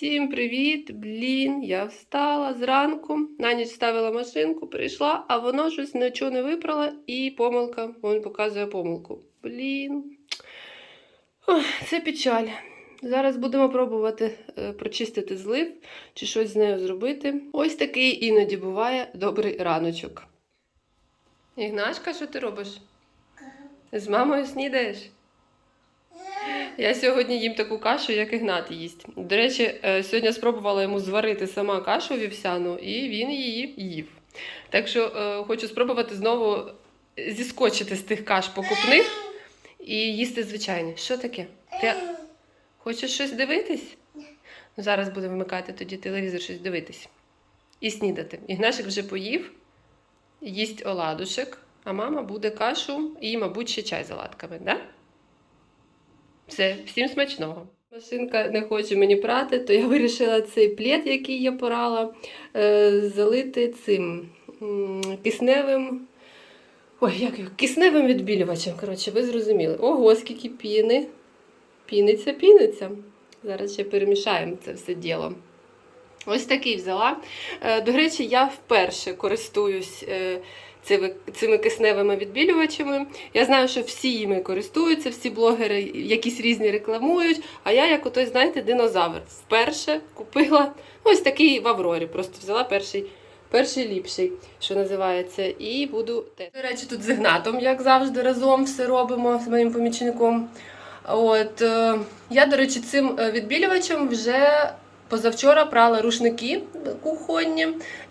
Всім привіт! Блін, я встала зранку, на ніч ставила машинку, прийшла, а воно щось нічого не випрало і помилка. Він показує помилку. Блін. Ох, це печаль. Зараз будемо пробувати е, прочистити злив чи щось з нею зробити. Ось такий іноді буває добрий раночок. Ігнашка, що ти робиш? З мамою снідаєш? Я сьогодні їм таку кашу, як Ігнат їсть. До речі, е, сьогодні спробувала йому зварити сама кашу вівсяну, і він її їв. Так що е, хочу спробувати знову зіскочити з тих каш покупних і їсти звичайне. Що таке? Ти хочеш щось дивитись? Ну, зараз будемо вмикати тоді телевізор, щось дивитись. І снідати. Ігнашик вже поїв, їсть оладушек, а мама буде кашу і, мабуть, ще чай з оладками? Да? Все, всім смачного. Машинка не хоче мені прати, то я вирішила цей плед, який я порала, е, залити цим кисневим. Ой, як? Кисневим відбілювачем. Коротше, ви зрозуміли. Ого, скільки піни. Піниться, піниться. Зараз ще перемішаємо це все діло. Ось такий взяла. Е, До речі, я вперше користуюсь е, цими, кисневими відбілювачами. Я знаю, що всі їми користуються, всі блогери якісь різні рекламують. А я, як отой, знаєте, динозавр. Вперше купила ось такий в Аврорі. Просто взяла перший. Перший ліпший, що називається, і буду теж. До речі, тут з Ігнатом, як завжди, разом все робимо з моїм помічником. От е, я, до речі, цим відбілювачем вже позавчора прала рушники кухонні.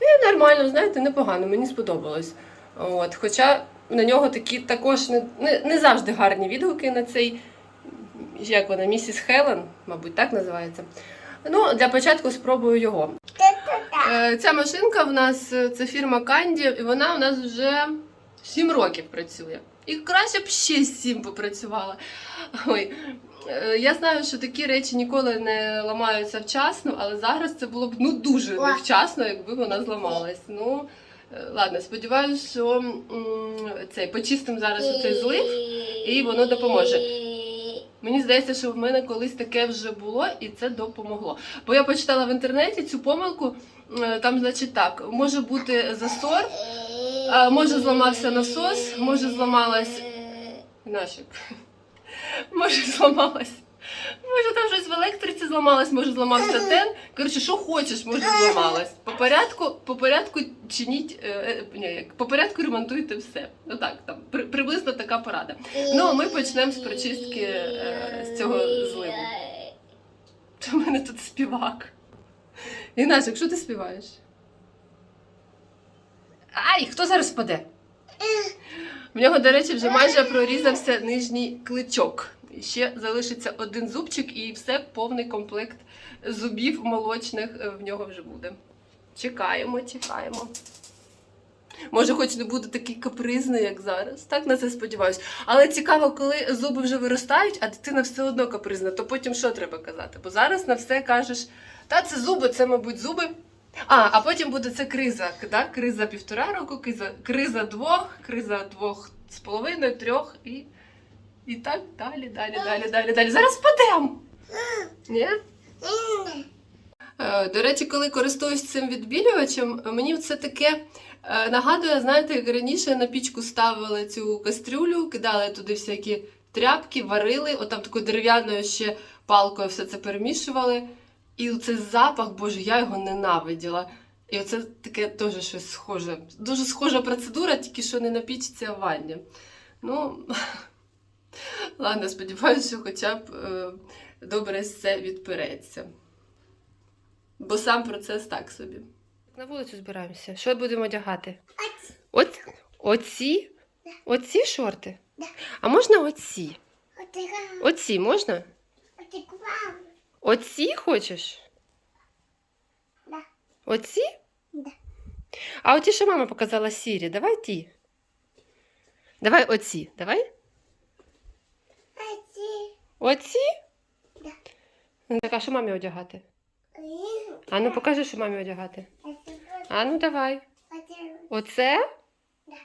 І нормально, знаєте, непогано, мені сподобалось. От, хоча на нього такі також не, не, не завжди гарні відгуки на цей, як вона, місіс Хелен, мабуть, так називається. Ну, для початку спробую його. Е, Ця машинка в нас е, це фірма Канді, і вона у нас вже 7 років працює. І краще б ще 7 попрацювала. Ой. Е, Я знаю, що такі речі ніколи не ламаються вчасно, але зараз це було б ну дуже невчасно, якби вона зламалась. Ну, е, ладно, сподіваюся, що м, цей почистимо зараз оцей злив, і воно допоможе. Мені здається, що в мене колись таке вже було, і це допомогло. Бо я почитала в інтернеті цю помилку. е, Там, значить, так, може бути засор, може зламався насос, може зламалась нашик. Може зламалась. Може там щось в електриці зламалось, може зламався тен. Коротше, що хочеш, може зламалось. По порядку, по порядку чиніть, е, е, ні, по порядку ремонтуйте все. Ну так, там при, приблизно така порада. Ну, а ми почнемо з прочистки е, з цього зливу. У мене тут співак. Інашик, що ти співаєш? Ай, хто зараз впаде? В нього, до речі, вже майже прорізався нижній кличок. Ще залишиться один зубчик, і все повний комплект зубів молочних е, в нього вже буде. Чекаємо, чекаємо. Може, хоч не буде такий капризний, як зараз. Так на це сподіваюся. Але цікаво, коли зуби вже виростають, а дитина все одно капризна, то потім що треба казати? Бо зараз на все кажеш, та це зуби, це, мабуть, зуби. А, а потім буде це криза. Да? Криза півтора року, криза, криза двох, криза двох з половиною, трьох і. І так далі, далі, далі, далі, далі. Зараз впадемо. Ні? Е, До речі, коли користуюсь цим відбілювачем, мені це таке е, нагадує, знаєте, як раніше на пічку ставили цю кастрюлю, кидали туди всякі тряпки, варили, отам такою дерев'яною ще палкою все це перемішували. І оцей запах, боже, я його ненавиділа. І оце таке теж щось схоже. Дуже схожа процедура, тільки що не на пічці, а в ванні. Ну, ладно, сподіваюся, що хоча б е, добре все відпереться. Бо сам процес так собі. На вулицю збираємося. Що будемо одягати? Оці? Оці? Оці шорти? А можна оці? Оці можна? Оці хочеш? Да. Оці? Да. А оті, що мама показала сірі, давай ті. Давай оці, давай. Оці? Да. Ну, Так, а що мамі одягати? А ну покажи, що мамі одягати. А ну давай. Оце? Да.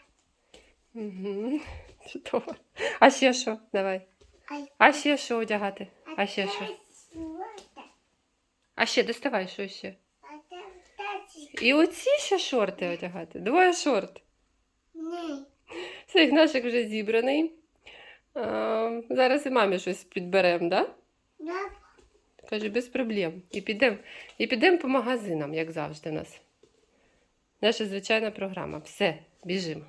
Угу. Чудово. А ще що? Давай. А ще що одягати? А ще що? А ще доставай, що ще? І оці ще шорти одягати. Двоє шорт. Ні. Все, Ігнашик вже зібраний. А, зараз і мамі щось підберемо, да? Да. Каже, без проблем. І підемо і підем по магазинам, як завжди у нас. Наша звичайна програма. Все, біжимо.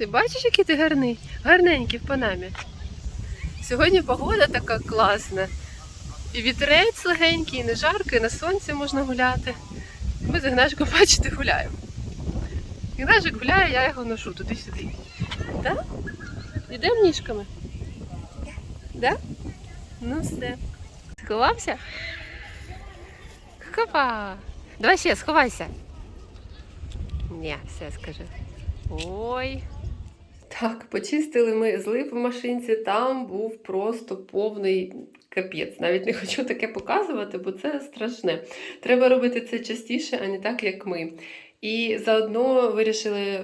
Ти бачиш, який ти гарний? Гарненький в панамі. Сьогодні погода така класна. І вітерець легенький, і не жарко, і на сонці можна гуляти. Ми з Ігнашком, бачите, гуляємо. Ігнашик гуляє, я його ношу туди-сюди. Так? Йдемо ніжками? Да? Ну все. Сховався? Хопа! Давай ще, сховайся. Ні, все скажи. Ой. Так, почистили ми злив в машинці, там був просто повний капець. Навіть не хочу таке показувати, бо це страшне. Треба робити це частіше, а не так, як ми. І заодно вирішили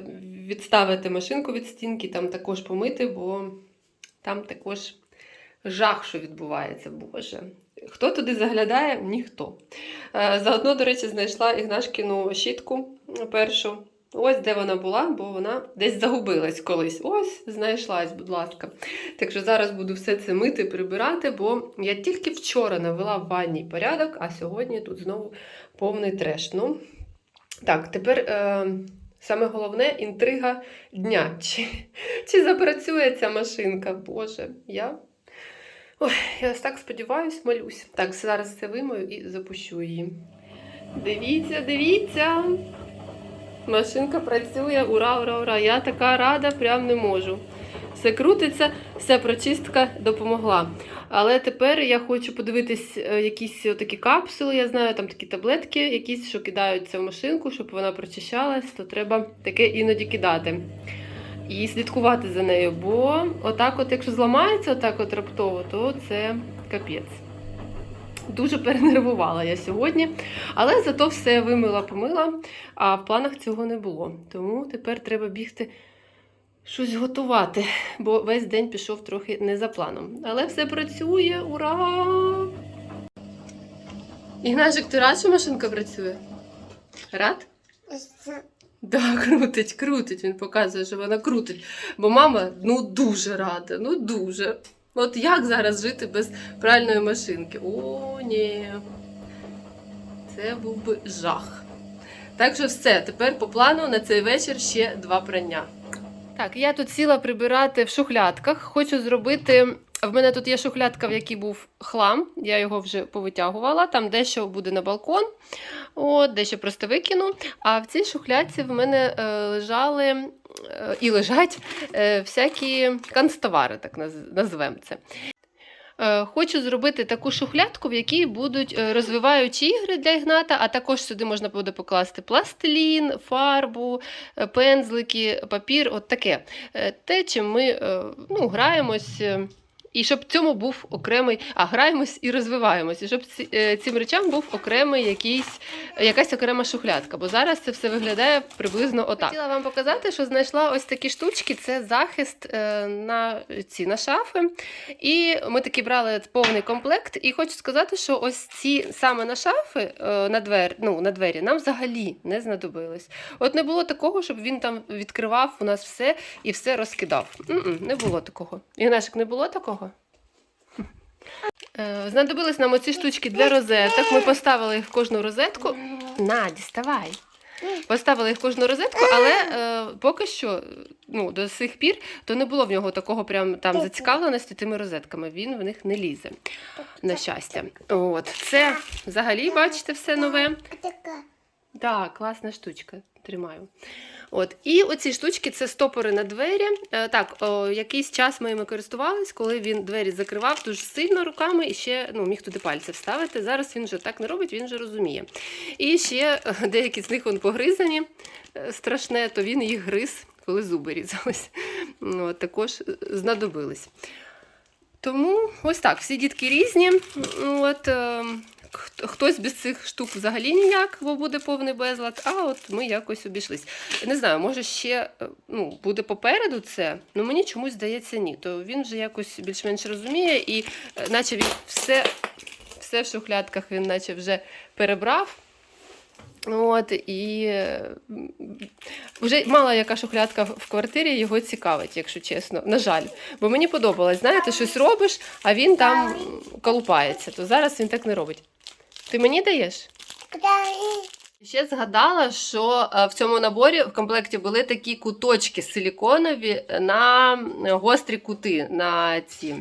відставити машинку від стінки, там також помити, бо там також жах, що відбувається, Боже. Хто туди заглядає? Ніхто. Е, Заодно, до речі, знайшла Ігнашкіну щітку першу. Ось де вона була, бо вона десь загубилась колись. Ось знайшлась, будь ласка. Так що зараз буду все це мити, прибирати, бо я тільки вчора навела в ванній порядок, а сьогодні тут знову повний треш. Ну, так, тепер е, саме головне інтрига дня. Чи, чи запрацює ця машинка? Боже, я. Ой, я так сподіваюсь, молюсь. Так, зараз це вимою і запущу її. Дивіться, дивіться. Машинка працює, ура, ура, ура. Я така рада, прям не можу. Все крутиться, все прочистка допомогла. Але тепер я хочу подивитись е, якісь такі капсули. Я знаю, там такі таблетки, якісь, що кидаються в машинку, щоб вона прочищалась, то треба таке іноді кидати. І слідкувати за нею, бо отак, от, якщо зламається отак от раптово, то це капець. Дуже перенервувала я сьогодні, але зато все вимила, помила, а в планах цього не було. Тому тепер треба бігти щось готувати, бо весь день пішов трохи не за планом. Але все працює, ура! Ігнашик, ти рад, що машинка працює? Рад? Да, крутить, крутить. Він показує, що вона крутить. Бо мама ну дуже рада, ну дуже. От як зараз жити без пральної машинки? О, ні. Це був би жах. Так що все, тепер по плану на цей вечір ще два прання. Так, я тут сіла прибирати в шухлядках. Хочу зробити. В мене тут є шухлядка, в якій був хлам. Я його вже повитягувала. Там дещо буде на балкон, от, дещо просто викину. А в цій шухлядці в мене е, лежали і лежать е, всякі канцтовари, так наз- назвемо це. Е, Хочу зробити таку шухлядку, в якій будуть е, розвиваючі ігри для Ігната, а також сюди можна буде покласти пластилін, фарбу, е, пензлики, папір, от таке. Е, Те, чим ми е, ну, граємось. І щоб цьому був окремий, а граємось і розвиваємось, і щоб е, цим речам був окремий якийсь, якась окрема шухлядка. Бо зараз це все виглядає приблизно отак. Хотіла вам показати, що знайшла ось такі штучки. Це захист е, на ці на шафи. І ми таки брали повний комплект. І хочу сказати, що ось ці саме на шафи е, на двері, ну, на двері нам взагалі не знадобились. От не було такого, щоб він там відкривав у нас все і все розкидав. М-м, не було такого. Ігнашик, не було такого? Е, Знадобились нам оці штучки для розеток. Ми поставили їх в кожну розетку. На, діставай. Поставили їх в кожну розетку, але е, поки що, ну, до сих пір, то не було в нього такого прям там зацікавленості тими розетками. Він в них не лізе, на щастя. От. Це взагалі, бачите, все нове. Так, класна штучка. Тримаю. От. І оці штучки це стопори на двері. Е, так, о, якийсь час ми ними користувались, коли він двері закривав дуже сильно руками і ще ну, міг туди пальці вставити. Зараз він вже так не робить, він вже розуміє. І ще е, деякі з них вон, погризані, е, страшне, то він їх гриз, коли зуби різались. Ну, От, також знадобились. Тому ось так, всі дітки різні. От, е, хт- хтось без цих штук взагалі ніяк, бо буде повний безлад, а от ми якось обійшлись. Не знаю, може ще е, ну, буде попереду це, але мені чомусь здається ні. То він вже якось більш-менш розуміє, і е, наче він все, все в шухлядках він наче вже перебрав. От, і е, вже мало яка шухлядка в в квартирі його цікавить, якщо чесно. На жаль. Бо мені подобалось, знаєте, щось робиш, а він там колупається. То зараз він так не робить. Ти мені даєш? Ще згадала, що е, в цьому наборі в комплекті були такі куточки силіконові на е, гострі кути, на ці.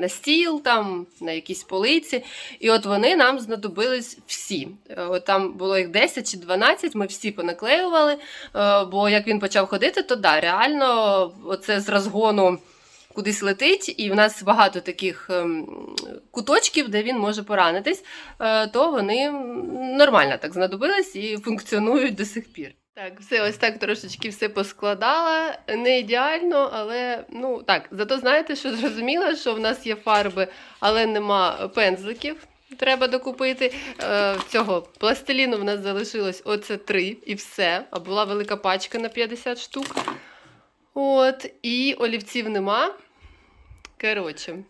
На стіл, там, на якісь полиці. І от вони нам знадобились всі. Е, От там було їх 10 чи 12, ми всі понаклеювали. Бо як він почав ходити, то да, реально оце з розгону кудись летить, і в нас багато таких ем, куточків, де він може поранитись е, то вони нормально так знадобились і функціонують до сих пір. Так, все ось так трошечки все поскладала. Не ідеально, але ну так, зато знаєте, що зрозуміла, що в нас є фарби, але нема пензликів. Треба докупити. Е, цього пластиліну в нас залишилось оце три і все. А була велика пачка на 50 штук. От, і олівців нема. Коротше,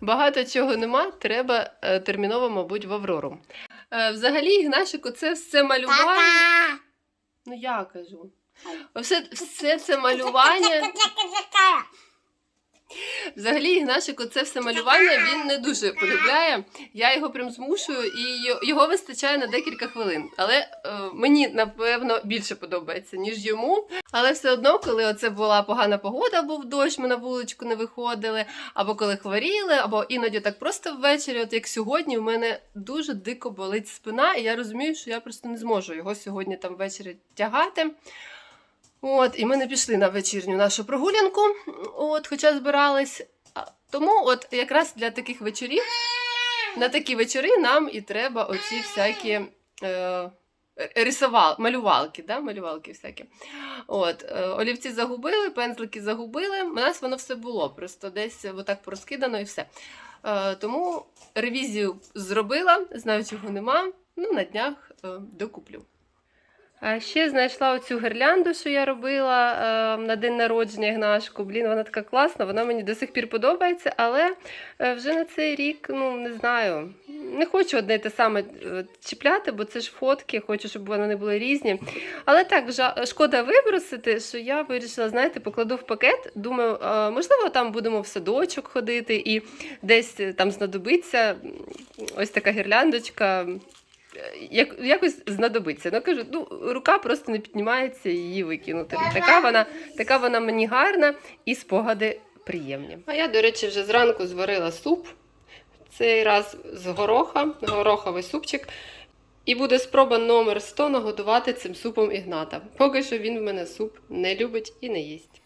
багато чого нема, треба е, терміново, мабуть, в Аврору. Е, взагалі, Ігнашику, це все малювання. Ну я кажу. Все, все це малювання. Взагалі, Ігнашику, це все малювання він не дуже полюбляє. Я його прям змушую, і його вистачає на декілька хвилин. Але е, мені напевно більше подобається, ніж йому. Але все одно, коли оце була погана погода, був дощ, ми на вуличку не виходили, або коли хворіли, або іноді так просто ввечері, от як сьогодні, в мене дуже дико болить спина, і я розумію, що я просто не зможу його сьогодні там ввечері тягати. От, і ми не пішли на вечірню нашу прогулянку, от, хоча збирались. Тому от якраз для таких вечорів, на такі вечори нам і треба оці всякі е, рисувал, малювалки, да? малювалки всякі. От, е, олівці загубили, пензлики загубили. У нас воно все було, просто десь отак порозкидано і все. Е, тому ревізію зробила, знаю, чого нема. Ну, на днях е, докуплю. Ще знайшла оцю гірлянду, що я робила е, на день народження Ігнашку. Блін, вона така класна, вона мені до сих пір подобається, але е, вже на цей рік, ну не знаю, не хочу одне те саме е, чіпляти, бо це ж фотки, хочу, щоб вони не були різні. Але так, шкода вибросити, що я вирішила, знаєте, покладу в пакет. Думаю, е, можливо, там будемо в садочок ходити і десь там знадобиться ось така гірляндочка як, якось знадобиться. Ну кажу, ну рука просто не піднімається її викинути. Така вона, така вона мені гарна і спогади приємні. А я, до речі, вже зранку зварила суп. Цей раз з гороха, гороховий супчик. І буде спроба номер 100 нагодувати цим супом Ігната. Поки що він в мене суп не любить і не їсть.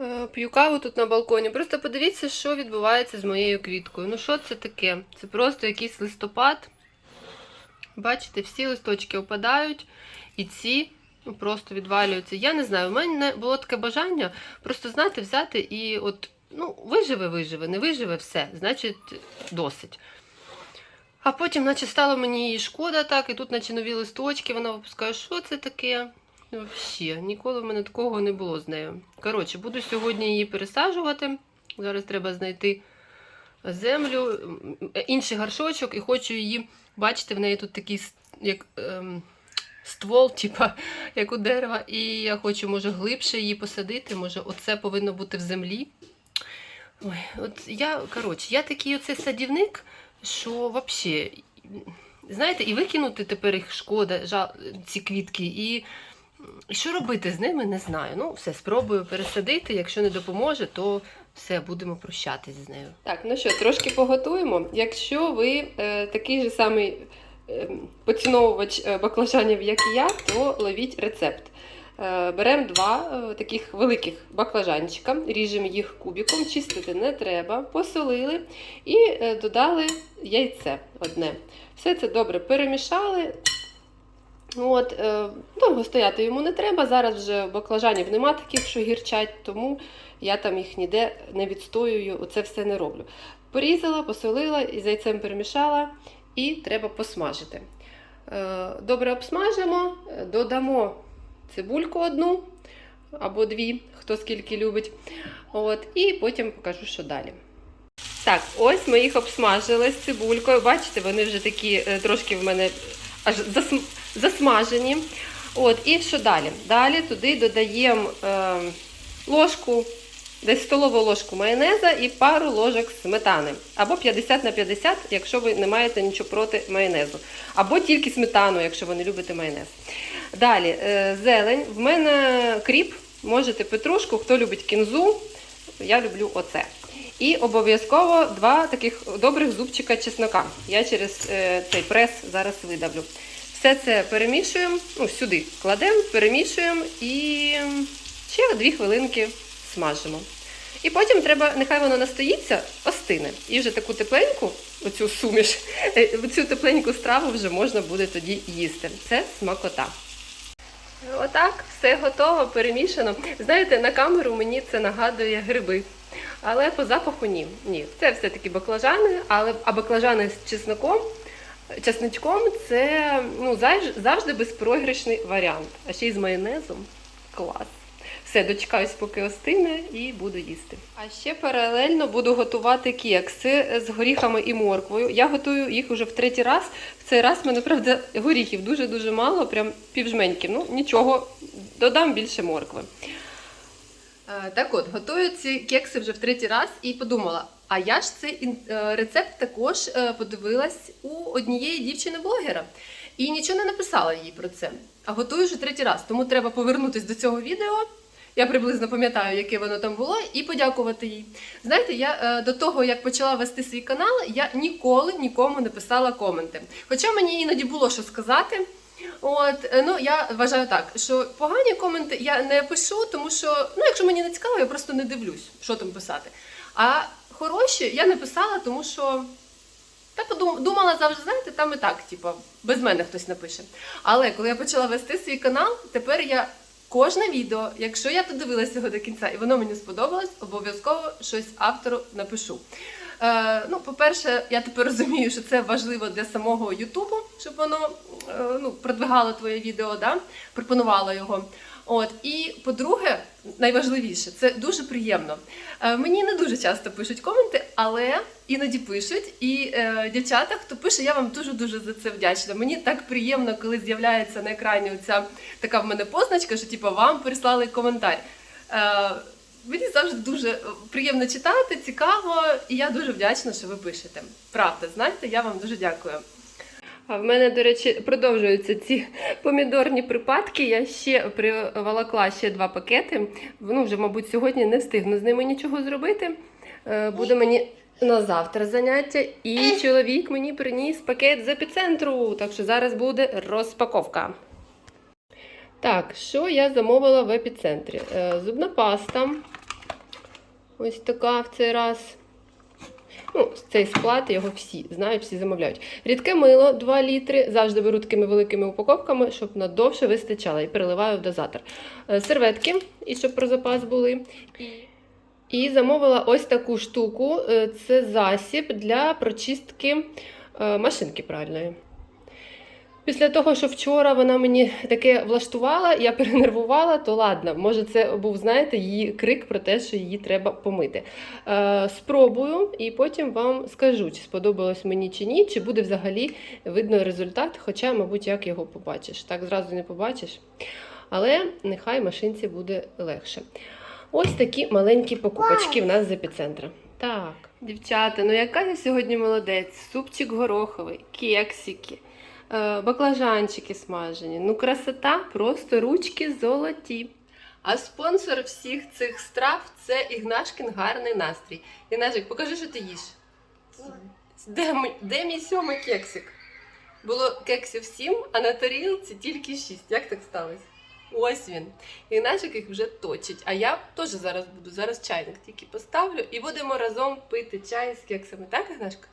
Е, П'ю каву тут на балконі. Просто подивіться, що відбувається з моєю квіткою. Ну, що це таке? Це просто якийсь листопад. Бачите, всі листочки опадають, і ці ну, просто відвалюються. Я не знаю, у мене було таке бажання просто знаєте, взяти і от, ну, виживе, виживе, не виживе, все, значить, досить. А потім, наче стало мені її шкода, так, і тут, наче нові листочки, вона випускає, що це таке? Ну, Взагалі, ніколи в мене такого не було з нею. Коротше, буду сьогодні її пересаджувати. Зараз треба знайти землю, інший горшочок, і хочу її бачите, в неї тут такий як, ем, ствол, типа, як у дерева. І я хочу, може, глибше її посадити. Може, оце повинно бути в землі. Ой, от я, коротше, я такий оце садівник, що взагалі, знаєте, і викинути тепер їх шкода, жал, ці квітки, і. І що робити з ними, не знаю. Ну, все, спробую пересадити. Якщо не допоможе, то все, будемо прощатись з нею. Так, ну що, трошки поготуємо. Якщо ви е, такий же самий е, поціновувач е, баклажанів, як і я, то ловіть рецепт. Е, беремо два е, таких великих баклажанчика, ріжемо їх кубиком, чистити не треба, посолили і е, додали яйце одне. Все це добре перемішали. От, е, довго стояти йому не треба. Зараз вже баклажанів нема таких, що гірчать, тому я там їх ніде не відстоюю, оце все не роблю. Порізала, посолила і з яйцем перемішала, і треба посмажити. Е, Добре обсмажимо, е, додамо цибульку одну або дві, хто скільки любить. От, і потім покажу, що далі. Так, ось ми їх обсмажили з цибулькою. Бачите, вони вже такі е, трошки в мене аж засм- засмажені. От, і що далі? Далі туди додаємо е, ложку, десь столову ложку майонеза і пару ложок сметани. Або 50 на 50, якщо ви не маєте нічого проти майонезу. Або тільки сметану, якщо ви не любите майонез. Далі, е, зелень. В мене кріп, можете петрушку, хто любить кінзу, я люблю оце. І обов'язково два таких добрих зубчика чеснока. Я через е, цей прес зараз видавлю. Все це перемішуємо, ну, сюди кладемо, перемішуємо і ще дві хвилинки смажимо. І потім треба, нехай воно настоїться, остине. І вже таку тепленьку, оцю суміш, е, цю тепленьку страву вже можна буде тоді їсти. Це смакота. Отак, все готово, перемішано. Знаєте, на камеру мені це нагадує гриби. Але по запаху ні. Ні, це все-таки баклажани, але а баклажани з чесноком, чесничком це ну, завжди безпрограшний варіант. А ще й з майонезом. Клас. Все, дочекаюсь, поки остине, і буду їсти. А ще паралельно буду готувати кекси з горіхами і морквою. Я готую їх уже в третій раз. В цей раз мене, правда, горіхів дуже-дуже мало, прям півжменьки. Ну, нічого, додам більше моркви. Е, Так от, готую ці кекси вже в третій раз і подумала, а я ж цей е, рецепт також е, подивилась у однієї дівчини-блогера. І нічого не написала їй про це. А готую вже третій раз, тому треба повернутися до цього відео. Я приблизно пам'ятаю, яке воно там було, і подякувати їй. Знаєте, я до того, як почала вести свій канал, я ніколи нікому не писала коменти. Хоча мені іноді було що сказати. От, е, ну я вважаю так, що погані коменти я не пишу, тому що ну, якщо мені не цікаво, я просто не дивлюсь, що там писати. А хороші я не писала, тому що та подум- думала завжди, знаєте, там і так, типу, без мене хтось напише. Але коли я почала вести свій канал, тепер я кожне відео, якщо я додивилася його до кінця і воно мені сподобалось, обов'язково щось автору напишу. Е, ну, по-перше, я тепер розумію, що це важливо для самого Ютубу, щоб воно е, ну, продвигало твоє відео, да? пропонувало його. От і по-друге, найважливіше, це дуже приємно. Е, мені не дуже часто пишуть коменти, але іноді пишуть. І е, дівчата, хто пише, я вам дуже дуже за це вдячна. Мені так приємно, коли з'являється на екрані ця така в мене позначка, що типу, вам прислали коментар. Е, Мені завжди дуже е, приємно читати, цікаво, і я дуже вдячна, що ви пишете. Правда, знаєте, я вам дуже дякую. А в мене, до речі, продовжуються ці помідорні припадки. Я ще приволокла ще два пакети. Ну, вже, мабуть, сьогодні не встигну з ними нічого зробити. Е, Буде мені на завтра заняття. І чоловік мені приніс пакет з епіцентру. Так що зараз буде розпаковка. Так, що я замовила в епіцентрі? Е, Зубна паста. Ось така в цей раз. Ну, цей склад, його всі знають, всі замовляють. Рідке мило 2 літри. Завжди беру такими великими упаковками, щоб надовше вистачало. І переливаю в дозатор. Е, Серветки, і щоб про запас були. І... Замовила ось таку штуку. Е, Це засіб для прочистки е, машинки пральної. Після того, що вчора вона мені таке влаштувала, я перенервувала, то ладно, може, це був, знаєте, її крик про те, що її треба помити. Е, спробую і потім вам скажу, чи сподобалось мені чи ні, чи буде взагалі видно результат, хоча, мабуть, як його побачиш. Так зразу не побачиш. Але нехай машинці буде легше. Ось такі маленькі покупочки в нас з епіцентра. Так, дівчата, ну яка я сьогодні молодець? Супчик гороховий, кексики. Е, баклажанчики смажені. Ну, красота, просто ручки золоті. А спонсор всіх цих страв це Ігнашкін гарний настрій. Ігнашик, покажи, що ти їш. Де, де мій сьомий кексик? Було кексів сім, а на тарілці тільки шість. Як так сталося? Ось він. Ігнашик їх вже точить. А я теж зараз буду. Зараз чайник тільки поставлю і будемо разом пити чай з кексами. Так, Ігнашка?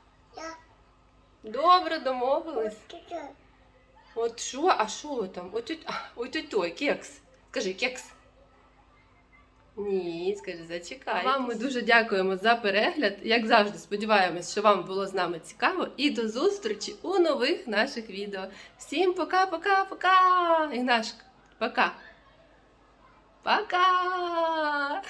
Добре, домовились. От що? А що там? Ось той, кекс. Скажи, кекс. Ні, скажи, зачекай. Вам ми дуже дякуємо за перегляд. Як завжди, сподіваємось, що вам було з нами цікаво. І до зустрічі у нових наших відео. Всім пока-пока-пока! Ігнашка, пока! Пока!